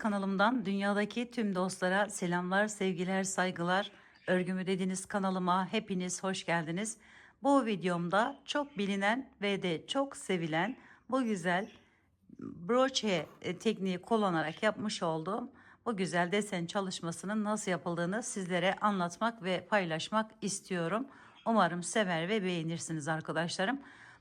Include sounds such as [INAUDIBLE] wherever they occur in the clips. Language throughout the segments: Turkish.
Kanalımdan dünyadaki tüm dostlara selamlar, sevgiler, saygılar. Örgümü Dediniz kanalıma hepiniz hoş geldiniz. Bu videomda çok bilinen ve de çok sevilen bu güzel broche e, tekniği kullanarak yapmış olduğum bu güzel desen çalışmasının nasıl yapıldığını sizlere anlatmak ve paylaşmak istiyorum. Umarım sever ve beğenirsiniz arkadaşlarım.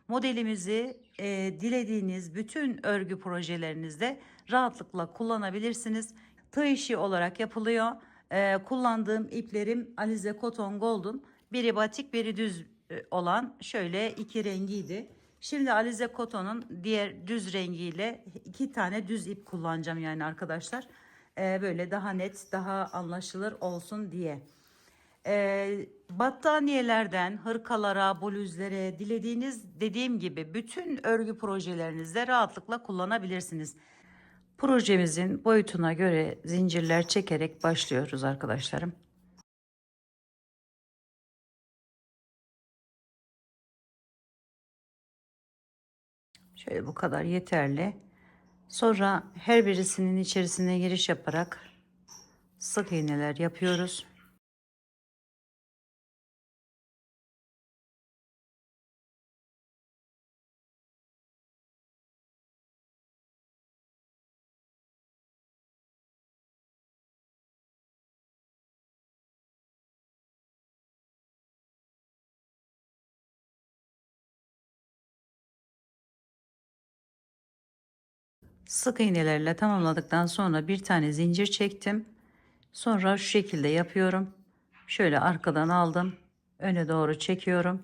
Modelimizi e, dilediğiniz bütün örgü projelerinizde rahatlıkla kullanabilirsiniz. Tığ işi olarak yapılıyor. E, kullandığım iplerim Alize Cotton Golden. Biri batik biri düz e, olan şöyle iki rengiydi. Şimdi Alize Cotton'un diğer düz rengiyle iki tane düz ip kullanacağım yani arkadaşlar. E, böyle daha net daha anlaşılır olsun diye. E, battaniyelerden hırkalara, bluzlere dilediğiniz dediğim gibi bütün örgü projelerinizde rahatlıkla kullanabilirsiniz. Projemizin boyutuna göre zincirler çekerek başlıyoruz arkadaşlarım. Şöyle bu kadar yeterli. Sonra her birisinin içerisine giriş yaparak sık iğneler yapıyoruz. Sık iğnelerle tamamladıktan sonra bir tane zincir çektim. Sonra şu şekilde yapıyorum. Şöyle arkadan aldım. Öne doğru çekiyorum.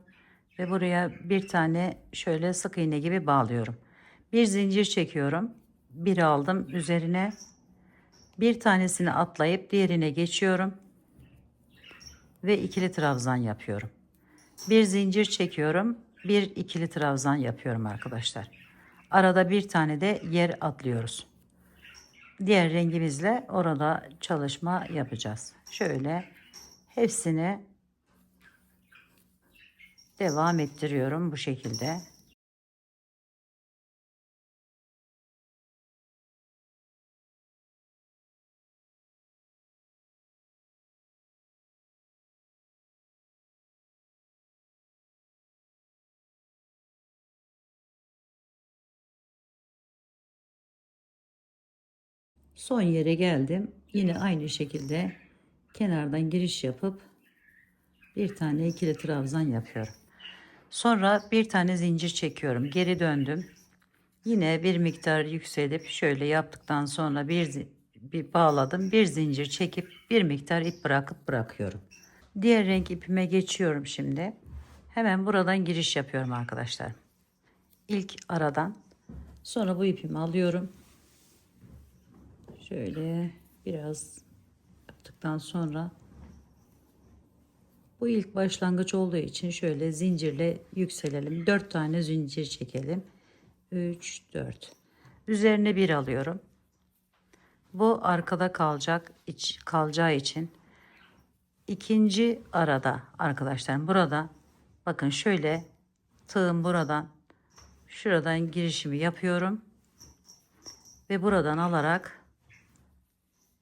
Ve buraya bir tane şöyle sık iğne gibi bağlıyorum. Bir zincir çekiyorum. Bir aldım üzerine. Bir tanesini atlayıp diğerine geçiyorum. Ve ikili trabzan yapıyorum. Bir zincir çekiyorum. Bir ikili trabzan yapıyorum arkadaşlar. Arada bir tane de yer atlıyoruz. Diğer rengimizle orada çalışma yapacağız. Şöyle hepsini devam ettiriyorum bu şekilde. Son yere geldim. Yine aynı şekilde kenardan giriş yapıp bir tane ikili trabzan yapıyorum. Sonra bir tane zincir çekiyorum. Geri döndüm. Yine bir miktar yükselip şöyle yaptıktan sonra bir, bir bağladım. Bir zincir çekip bir miktar ip bırakıp bırakıyorum. Diğer renk ipime geçiyorum şimdi. Hemen buradan giriş yapıyorum arkadaşlar. İlk aradan. Sonra bu ipimi alıyorum. Şöyle biraz yaptıktan sonra bu ilk başlangıç olduğu için şöyle zincirle yükselelim. 4 tane zincir çekelim. 3 4. Üzerine bir alıyorum. Bu arkada kalacak iç kalacağı için ikinci arada arkadaşlar burada bakın şöyle tığım buradan şuradan girişimi yapıyorum ve buradan alarak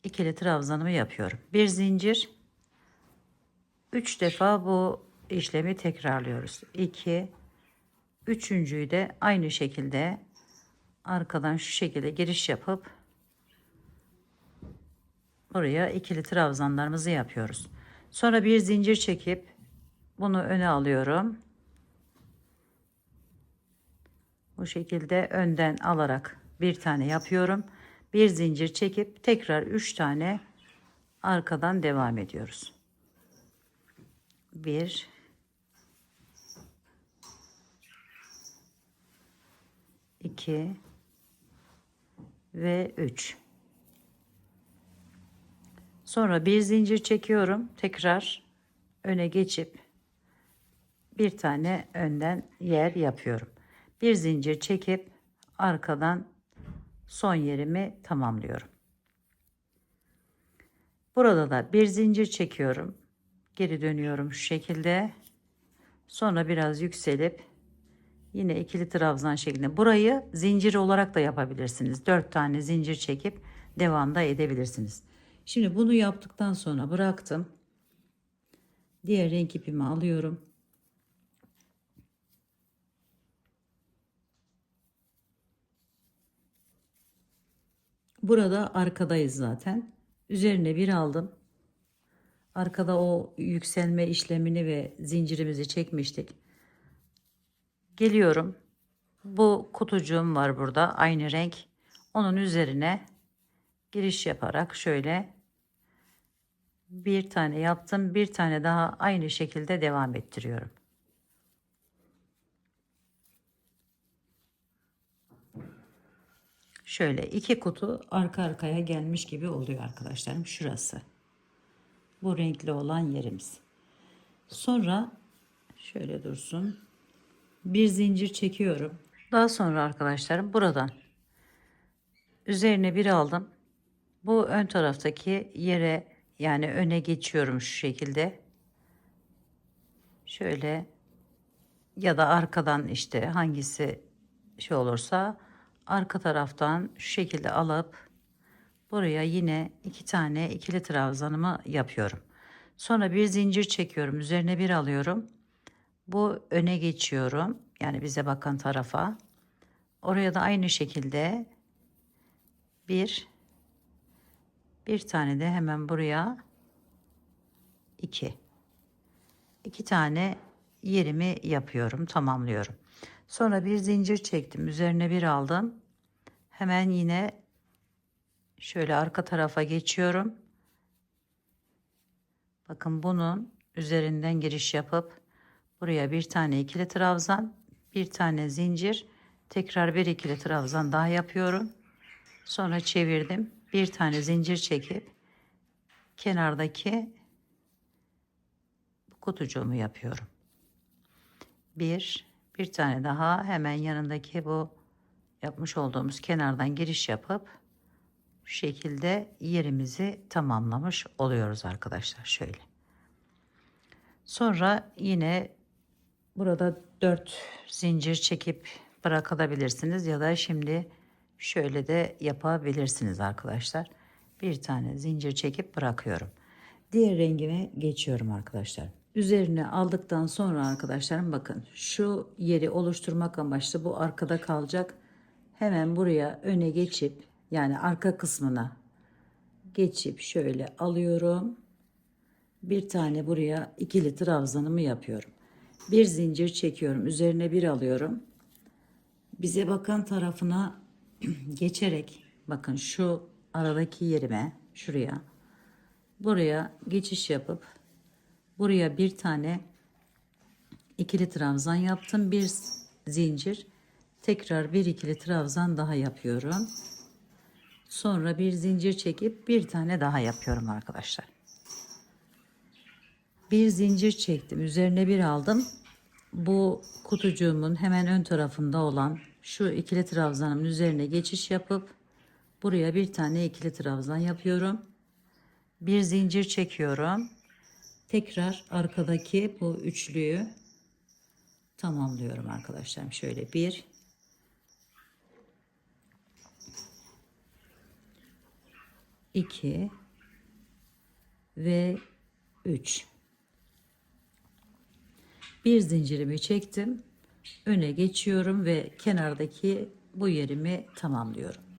ikili trabzanımı yapıyorum. Bir zincir. Üç defa bu işlemi tekrarlıyoruz. 2 Üçüncüyü de aynı şekilde arkadan şu şekilde giriş yapıp buraya ikili trabzanlarımızı yapıyoruz. Sonra bir zincir çekip bunu öne alıyorum. Bu şekilde önden alarak bir tane yapıyorum bir zincir çekip tekrar 3 tane arkadan devam ediyoruz. 1 2 ve 3 Sonra bir zincir çekiyorum. Tekrar öne geçip bir tane önden yer yapıyorum. Bir zincir çekip arkadan son yerimi tamamlıyorum. Burada da bir zincir çekiyorum. Geri dönüyorum şu şekilde. Sonra biraz yükselip yine ikili trabzan şeklinde. Burayı zincir olarak da yapabilirsiniz. 4 tane zincir çekip devam da edebilirsiniz. Şimdi bunu yaptıktan sonra bıraktım. Diğer renk ipimi alıyorum. Burada arkadayız zaten. Üzerine bir aldım. Arkada o yükselme işlemini ve zincirimizi çekmiştik. Geliyorum. Bu kutucuğum var burada aynı renk. Onun üzerine giriş yaparak şöyle bir tane yaptım. Bir tane daha aynı şekilde devam ettiriyorum. Şöyle iki kutu arka arkaya gelmiş gibi oluyor arkadaşlarım. Şurası. Bu renkli olan yerimiz. Sonra şöyle dursun. Bir zincir çekiyorum. Daha sonra arkadaşlarım buradan üzerine bir aldım. Bu ön taraftaki yere yani öne geçiyorum şu şekilde. Şöyle ya da arkadan işte hangisi şey olursa arka taraftan şu şekilde alıp buraya yine iki tane ikili trabzanımı yapıyorum. Sonra bir zincir çekiyorum. Üzerine bir alıyorum. Bu öne geçiyorum. Yani bize bakan tarafa. Oraya da aynı şekilde bir bir tane de hemen buraya iki iki tane yerimi yapıyorum tamamlıyorum sonra bir zincir çektim üzerine bir aldım hemen yine şöyle arka tarafa geçiyorum bakın bunun üzerinden giriş yapıp buraya bir tane ikili trabzan bir tane zincir tekrar bir ikili trabzan daha yapıyorum Sonra çevirdim. Bir tane zincir çekip kenardaki kutucuğumu yapıyorum. Bir, bir tane daha hemen yanındaki bu yapmış olduğumuz kenardan giriş yapıp şu şekilde yerimizi tamamlamış oluyoruz arkadaşlar. Şöyle. Sonra yine burada dört zincir çekip bırakabilirsiniz ya da şimdi Şöyle de yapabilirsiniz arkadaşlar. Bir tane zincir çekip bırakıyorum. Diğer rengine geçiyorum arkadaşlar. Üzerine aldıktan sonra arkadaşlarım bakın şu yeri oluşturmak amaçlı bu arkada kalacak. Hemen buraya öne geçip yani arka kısmına geçip şöyle alıyorum. Bir tane buraya ikili trabzanımı yapıyorum. Bir zincir çekiyorum. Üzerine bir alıyorum. Bize bakan tarafına [CLEARS THROAT] geçerek bakın şu aradaki yerime şuraya buraya geçiş yapıp buraya bir tane ikili trabzan yaptım. Bir zincir. Tekrar bir ikili trabzan daha yapıyorum. Sonra bir zincir çekip bir tane daha yapıyorum arkadaşlar. Bir zincir çektim. Üzerine bir aldım. Bu kutucuğumun hemen ön tarafında olan şu ikili trabzanımın üzerine geçiş yapıp buraya bir tane ikili trabzan yapıyorum. Bir zincir çekiyorum. Tekrar arkadaki bu üçlüyü tamamlıyorum arkadaşlarım. Şöyle bir iki ve üç. Bir zincirimi çektim öne geçiyorum ve kenardaki bu yerimi tamamlıyorum.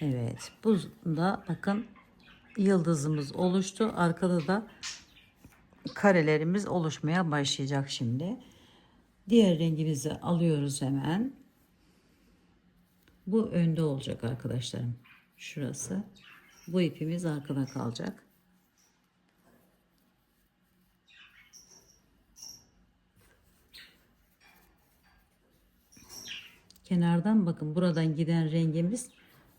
Evet, bunda bakın yıldızımız oluştu. Arkada da karelerimiz oluşmaya başlayacak şimdi. Diğer rengimizi alıyoruz hemen. Bu önde olacak arkadaşlarım. Şurası. Bu ipimiz arkada kalacak. Kenardan bakın buradan giden rengimiz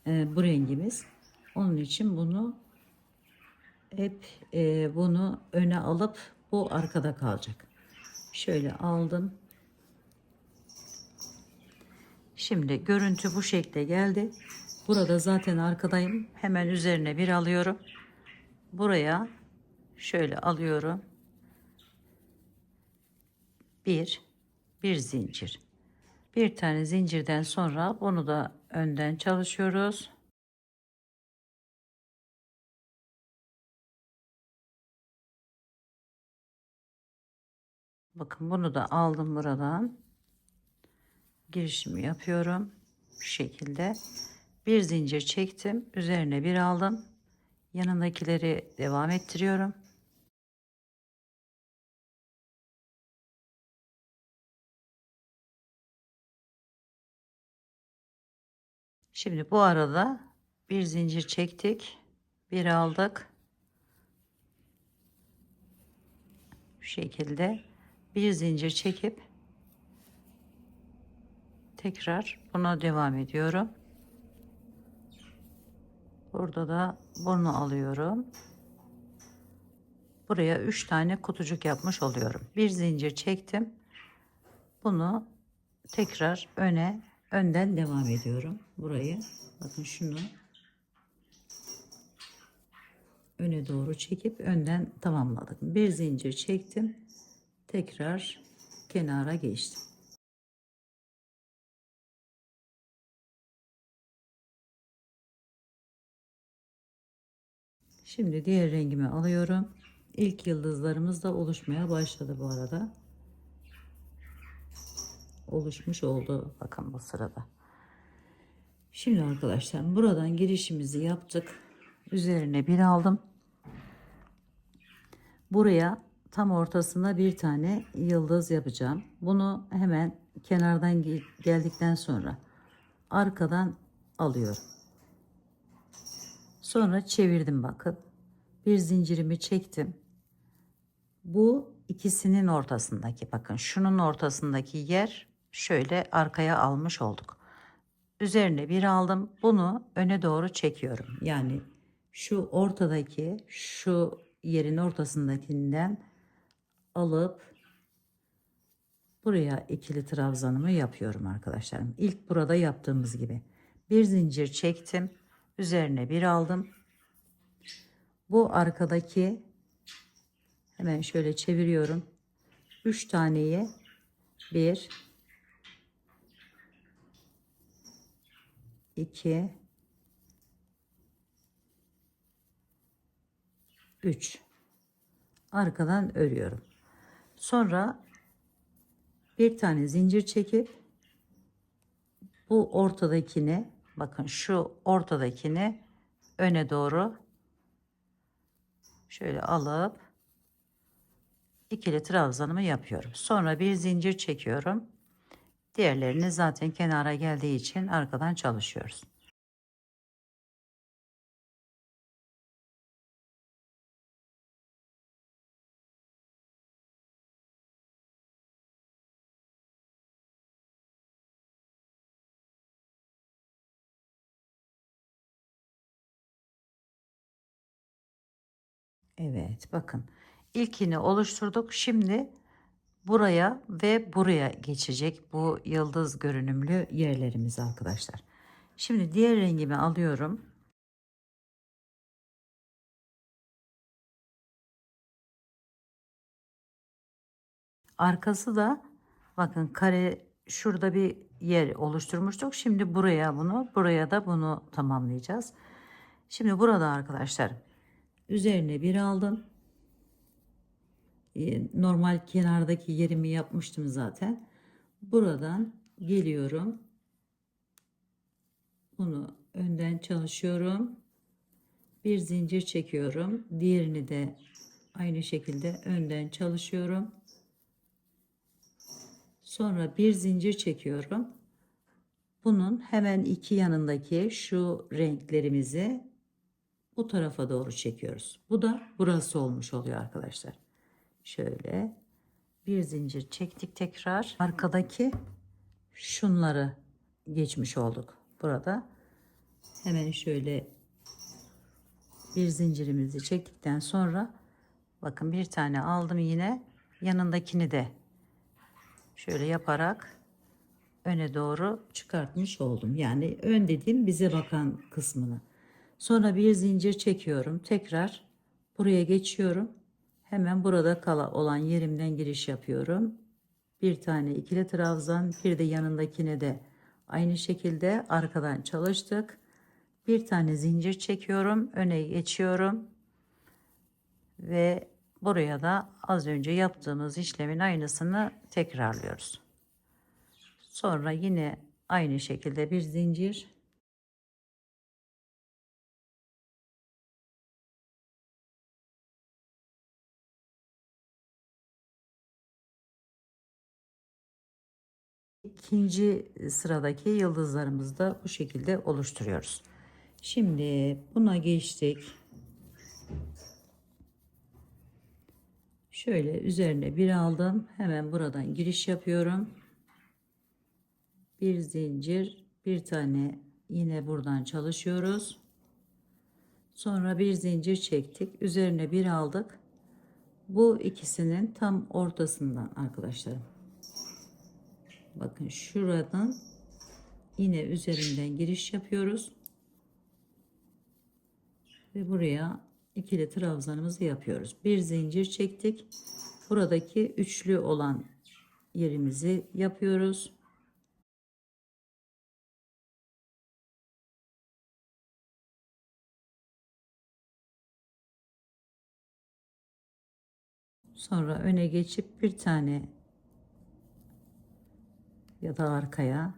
e, bu rengimiz. Onun için bunu hep e, bunu öne alıp bu arkada kalacak. Şöyle aldım. Şimdi görüntü bu şekilde geldi. Burada zaten arkadayım. Hemen üzerine bir alıyorum. Buraya şöyle alıyorum. bir bir zincir bir tane zincirden sonra bunu da önden çalışıyoruz. Bakın bunu da aldım buradan. Girişimi yapıyorum. Şu şekilde. Bir zincir çektim. Üzerine bir aldım. Yanındakileri devam ettiriyorum Şimdi bu arada bir zincir çektik. Bir aldık. Şu şekilde bir zincir çekip tekrar buna devam ediyorum. Burada da bunu alıyorum. Buraya 3 tane kutucuk yapmış oluyorum. Bir zincir çektim. Bunu tekrar öne önden devam ediyorum. Burayı bakın şunu öne doğru çekip önden tamamladık. Bir zincir çektim. Tekrar kenara geçtim. Şimdi diğer rengimi alıyorum. İlk yıldızlarımız da oluşmaya başladı bu arada. Oluşmuş oldu bakın bu sırada. Şimdi arkadaşlar buradan girişimizi yaptık. Üzerine bir aldım. Buraya tam ortasına bir tane yıldız yapacağım. Bunu hemen kenardan geldikten sonra arkadan alıyorum. Sonra çevirdim bakın. Bir zincirimi çektim. Bu ikisinin ortasındaki bakın şunun ortasındaki yer şöyle arkaya almış olduk. Üzerine bir aldım. Bunu öne doğru çekiyorum. Yani şu ortadaki şu yerin ortasındakinden alıp buraya ikili trabzanımı yapıyorum arkadaşlarım. İlk burada yaptığımız gibi. Bir zincir çektim. Üzerine bir aldım. Bu arkadaki hemen şöyle çeviriyorum. 3 taneyi 1 2 3 arkadan örüyorum. Sonra bir tane zincir çekip bu ortadakini bakın şu ortadakini öne doğru şöyle alıp ikili trabzanımı yapıyorum. Sonra bir zincir çekiyorum. Diğerlerini zaten kenara geldiği için arkadan çalışıyoruz. Evet bakın ilkini oluşturduk. Şimdi buraya ve buraya geçecek bu yıldız görünümlü yerlerimiz arkadaşlar. Şimdi diğer rengimi alıyorum. Arkası da bakın kare şurada bir yer oluşturmuştuk. Şimdi buraya bunu, buraya da bunu tamamlayacağız. Şimdi burada arkadaşlar üzerine bir aldım. Ee, normal kenardaki yerimi yapmıştım zaten. Buradan geliyorum. Bunu önden çalışıyorum. Bir zincir çekiyorum. Diğerini de aynı şekilde önden çalışıyorum. Sonra bir zincir çekiyorum. Bunun hemen iki yanındaki şu renklerimizi bu tarafa doğru çekiyoruz. Bu da burası olmuş oluyor arkadaşlar. Şöyle bir zincir çektik tekrar. Arkadaki şunları geçmiş olduk. Burada hemen şöyle bir zincirimizi çektikten sonra bakın bir tane aldım yine yanındakini de şöyle yaparak öne doğru çıkartmış oldum. Yani ön dediğim bize bakan kısmını. Sonra bir zincir çekiyorum. Tekrar buraya geçiyorum. Hemen burada kala olan yerimden giriş yapıyorum. bir tane ikili trabzan bir de yanındakine de aynı şekilde arkadan çalıştık. Bir tane zincir çekiyorum, öne geçiyorum ve buraya da az önce yaptığımız işlemin aynısını tekrarlıyoruz. Sonra yine aynı şekilde bir zincir İkinci sıradaki yıldızlarımızı da bu şekilde oluşturuyoruz. Şimdi buna geçtik. Şöyle üzerine bir aldım. Hemen buradan giriş yapıyorum. Bir zincir, bir tane yine buradan çalışıyoruz. Sonra bir zincir çektik. Üzerine bir aldık. Bu ikisinin tam ortasından arkadaşlarım. Bakın şuradan yine üzerinden giriş yapıyoruz. Ve buraya ikili trabzanımızı yapıyoruz. Bir zincir çektik. Buradaki üçlü olan yerimizi yapıyoruz. Sonra öne geçip bir tane ya da arkaya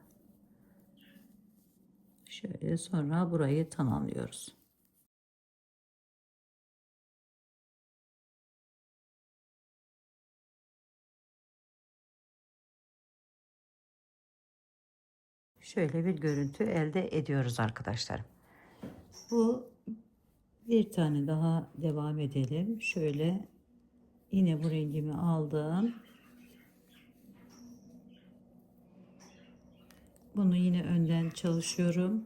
şöyle sonra burayı tamamlıyoruz. Şöyle bir görüntü elde ediyoruz arkadaşlar. Bu bir tane daha devam edelim. Şöyle yine bu rengimi aldım. Bunu yine önden çalışıyorum.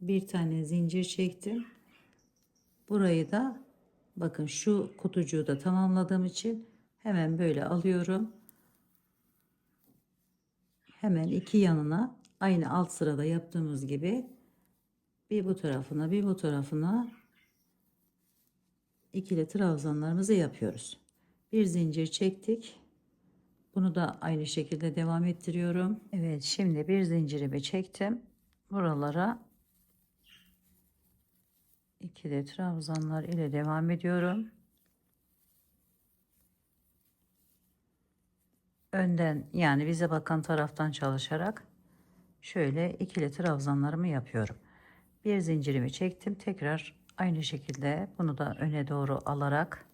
Bir tane zincir çektim. Burayı da bakın şu kutucuğu da tamamladığım için hemen böyle alıyorum. Hemen iki yanına aynı alt sırada yaptığımız gibi bir bu tarafına bir bu tarafına ikili trabzanlarımızı yapıyoruz. Bir zincir çektik. Bunu da aynı şekilde devam ettiriyorum. Evet şimdi bir zincirimi çektim. Buralara ikili trabzanlar ile devam ediyorum. Önden yani bize bakan taraftan çalışarak şöyle ikili trabzanlarımı yapıyorum. Bir zincirimi çektim. Tekrar aynı şekilde bunu da öne doğru alarak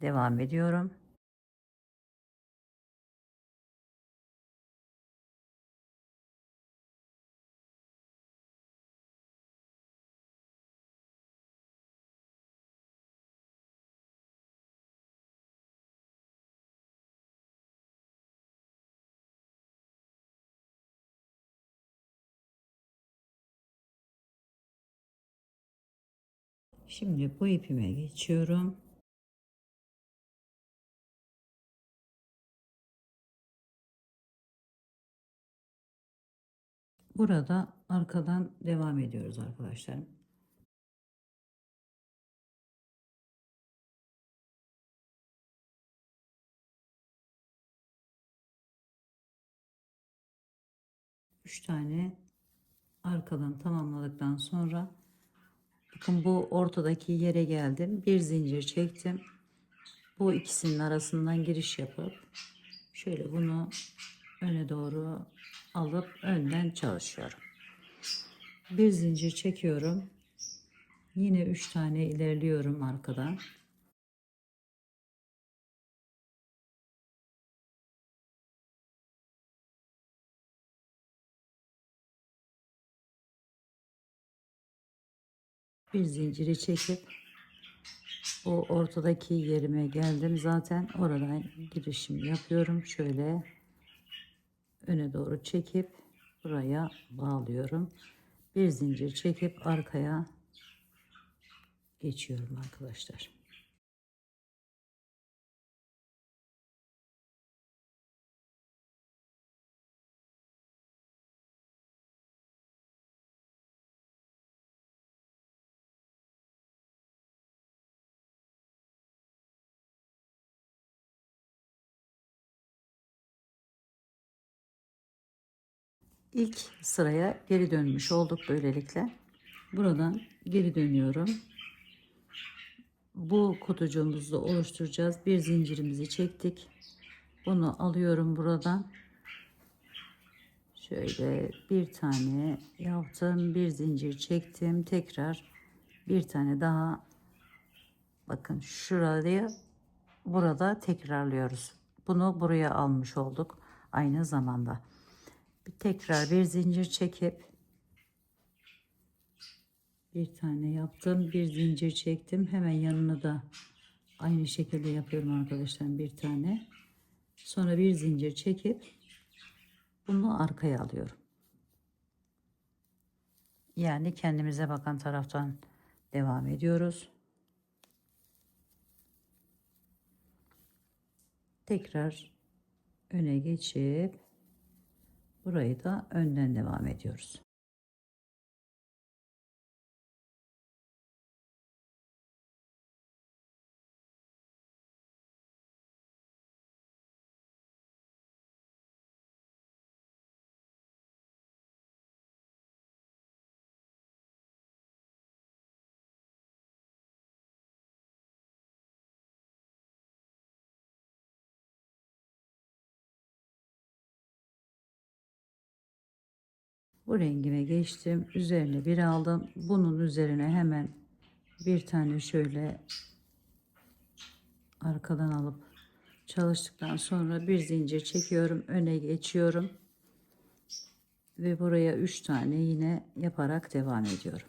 devam ediyorum. Şimdi bu ipime geçiyorum. Burada arkadan devam ediyoruz arkadaşlar. Üç tane arkadan tamamladıktan sonra bakın bu ortadaki yere geldim. Bir zincir çektim. Bu ikisinin arasından giriş yapıp şöyle bunu öne doğru alıp önden çalışıyorum. Bir zincir çekiyorum. Yine üç tane ilerliyorum arkadan. Bir zinciri çekip o ortadaki yerime geldim zaten oradan girişimi yapıyorum şöyle öne doğru çekip buraya bağlıyorum. Bir zincir çekip arkaya geçiyorum arkadaşlar. İlk sıraya geri dönmüş olduk böylelikle. Buradan geri dönüyorum. Bu kutucuğumuzu oluşturacağız. Bir zincirimizi çektik. Bunu alıyorum buradan. Şöyle bir tane yaptım. Bir zincir çektim. Tekrar bir tane daha bakın şurayı burada tekrarlıyoruz. Bunu buraya almış olduk aynı zamanda. Bir tekrar bir zincir çekip bir tane yaptım. Bir zincir çektim. Hemen yanına da aynı şekilde yapıyorum arkadaşlar bir tane. Sonra bir zincir çekip bunu arkaya alıyorum. Yani kendimize bakan taraftan devam ediyoruz. Tekrar öne geçip burayı da önden devam ediyoruz. Bu rengime geçtim. Üzerine bir aldım. Bunun üzerine hemen bir tane şöyle arkadan alıp çalıştıktan sonra bir zincir çekiyorum. Öne geçiyorum. Ve buraya üç tane yine yaparak devam ediyorum.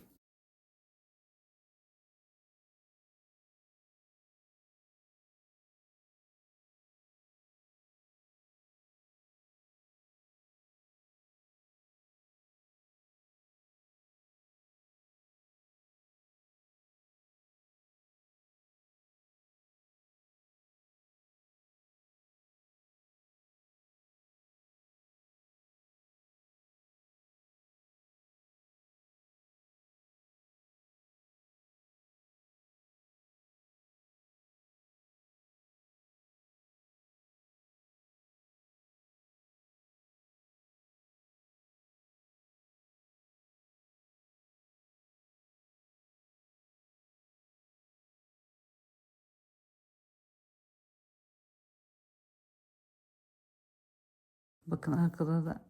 Bakın arkada da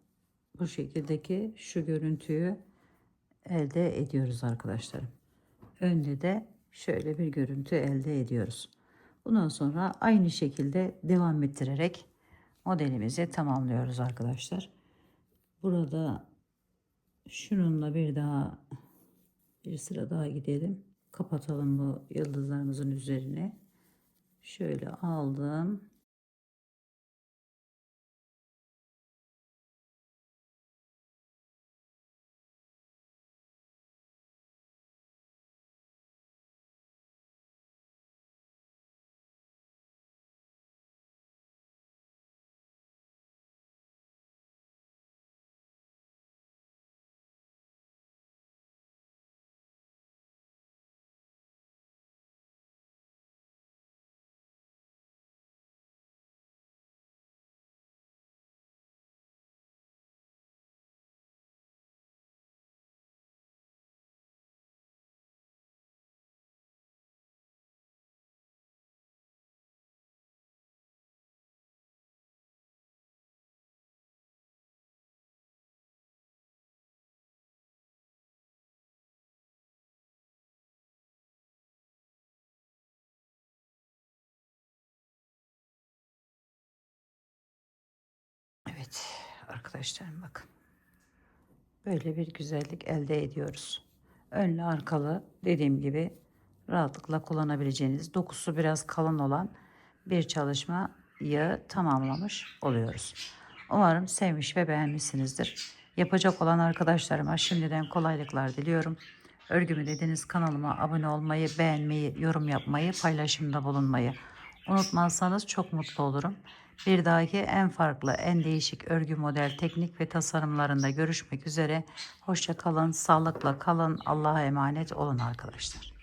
bu şekildeki şu görüntüyü elde ediyoruz arkadaşlarım. Önde de şöyle bir görüntü elde ediyoruz. Bundan sonra aynı şekilde devam ettirerek modelimizi tamamlıyoruz arkadaşlar. Burada şununla bir daha bir sıra daha gidelim. Kapatalım bu yıldızlarımızın üzerine. Şöyle aldım. Arkadaşlarım bakın. Böyle bir güzellik elde ediyoruz. Önlü arkalı dediğim gibi rahatlıkla kullanabileceğiniz dokusu biraz kalın olan bir çalışmayı tamamlamış oluyoruz. Umarım sevmiş ve beğenmişsinizdir. Yapacak olan arkadaşlarıma şimdiden kolaylıklar diliyorum. Örgümü dediniz kanalıma abone olmayı, beğenmeyi, yorum yapmayı, paylaşımda bulunmayı unutmazsanız çok mutlu olurum. Bir dahaki en farklı, en değişik örgü model, teknik ve tasarımlarında görüşmek üzere. Hoşça kalın, sağlıkla kalın. Allah'a emanet olun arkadaşlar.